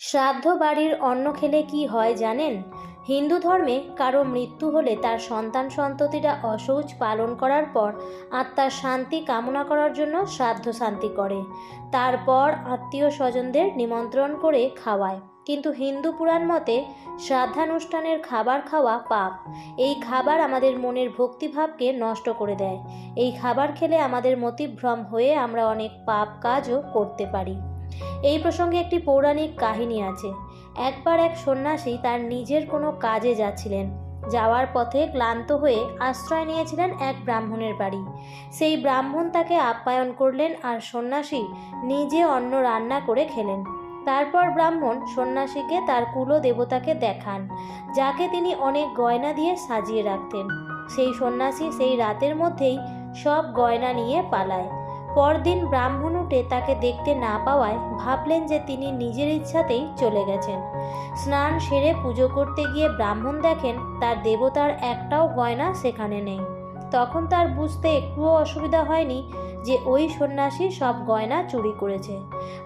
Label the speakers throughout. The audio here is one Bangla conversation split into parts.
Speaker 1: শ্রাদ্ধ বাড়ির অন্ন খেলে কি হয় জানেন? হিন্দু ধর্মে কারও মৃত্যু হলে তার সন্তান সন্ততিরা অসৌচ পালন করার পর আত্মার শান্তি কামনা করার জন্য শ্রাদ্ধ শান্তি করে। তারপর আত্মীয় স্বজনদের নিমন্ত্রণ করে খাওয়ায়। কিন্তু হিন্দু পুরাণ মতে শ্রাদ্ধানুষ্ঠানের খাবার খাওয়া পাপ। এই খাবার আমাদের মনের ভক্তিভাবকে নষ্ট করে দেয়। এই খাবার খেলে আমাদের মতিভ্রম হয়ে আমরা অনেক পাপ কাজও করতে পারি। এই প্রসঙ্গে একটি পৌরাণিক কাহিনী আছে। একবার এক সন্ন্যাসী তার নিজের কোনো কাজে যাচ্ছিলেন। যাওয়ার পথে ক্লান্ত হয়ে আশ্রয় নিয়েছিলেন এক ব্রাহ্মণের বাড়ি। সেই ব্রাহ্মণ তাকে আপ্যায়ন করলেন আর সন্ন্যাসী নিজে অন্ন রান্না করে খেলেন। তারপর ব্রাহ্মণ সন্ন্যাসীকে তার কুলো দেবতাকে দেখান, যাকে তিনি অনেক গয়না দিয়ে সাজিয়ে রাখতেন। সেই সন্ন্যাসী সেই রাতের মধ্যেই সব গয়না নিয়ে পালায়। পরদিন ব্রাহ্মণ উঠে তাকে দেখতে না পাওয়ায় ভাবলেন যে তিনি নিজের ইচ্ছাতেই চলে গেছেন। স্নান সেরে পুজো করতে গিয়ে ব্রাহ্মণ দেখেন তার দেবতার একটাও গয়না সেখানে নেই। তখন তার বুঝতে একটুও অসুবিধা হয়নি যে ওই সন্ন্যাসী সব গয়না চুরি করেছে।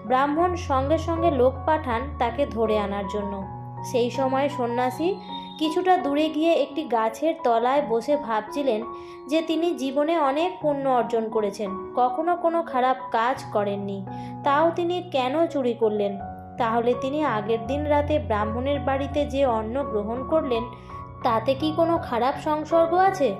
Speaker 1: ব্রাহ্মণ সঙ্গে সঙ্গে লোক পাঠান তাকে ধরে আনার জন্য। সেই সময় সন্ন্যাসী কিছুটা দূরে গিয়ে একটি গাছের তলায় বসে ভাবছিলেন যে তিনি জীবনে অনেক পুণ্য অর্জন করেছেন, কখনো কোনো খারাপ কাজ করেননি। তাও তিনি কেন চুরি করলেন? তাহলে তিনি আগের দিন রাতে ব্রাহ্মণের বাড়িতে যে অন্ন গ্রহণ করলেন, তাতে কি কোনো খারাপ সংসর্গ আছে?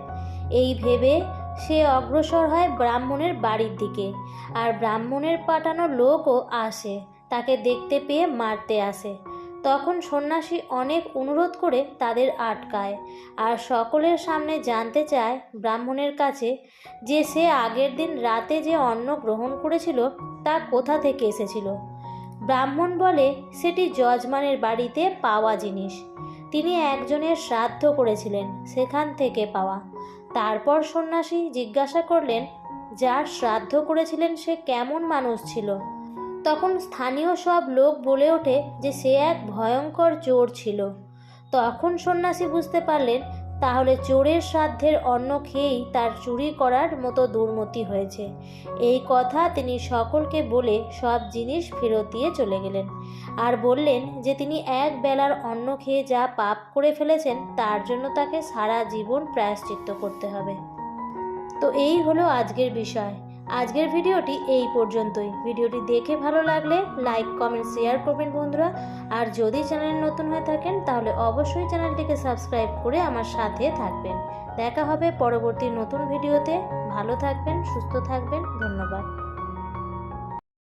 Speaker 1: এই ভেবে সে অগ্রসর হয় ব্রাহ্মণের বাড়ির দিকে আর ব্রাহ্মণের পাঠানো লোকও আসে, তাকে দেখতে পেয়ে মারতে আসে। তখন সন্ন্যাসী অনেক অনুরোধ করে তাদের আটকায় আর সকলের সামনে জানতে চায় ব্রাহ্মণের কাছে যে সে আগের দিন রাতে যে অন্ন গ্রহণ করেছিল তা কোথা থেকে এসেছিল। ব্রাহ্মণ বলে, সেটি যজমানের বাড়িতে পাওয়া জিনিস। তিনি একজনের শ্রাদ্ধ করেছিলেন সেখান থেকে পাওয়া। তারপর সন্ন্যাসী জিজ্ঞাসা করলেন, যার শ্রাদ্ধ করেছিলেন সে কেমন মানুষ ছিল? তখন স্থানীয় সব লোক বলে ওঠে যে সে এক ভয়ঙ্কর চোর ছিল। তখন সন্ন্যাসী বুঝতে পারলেন, তাহলে চোরের সাধ্যের অন্ন খেয়েই তার চুরি করার মতো দুর্মতি হয়েছে। এই কথা তিনি সকলকে বলে সব জিনিস ফেরত দিয়ে চলে গেলেন। আর বললেন যে তিনি এক বেলার অন্ন খেয়ে যা পাপ করে ফেলেছেন, তার জন্য তাকে সারা জীবন প্রায়শ্চিত্ত করতে হবে। তো এই হলো আজকের বিষয়। আজকের ভিডিওটি এই পর্যন্তই। ভিডিওটি দেখে ভালো লাগলে লাইক, কমেন্ট, শেয়ার করবেন বন্ধুরা। আর যদি চ্যানেল নতুন হয়ে থাকেন, তাহলে অবশ্যই চ্যানেলটিকে সাবস্ক্রাইব করে আমার সাথে থাকবেন। দেখা হবে পরবর্তী নতুন ভিডিওতে। ভালো থাকবেন, সুস্থ থাকবেন। ধন্যবাদ।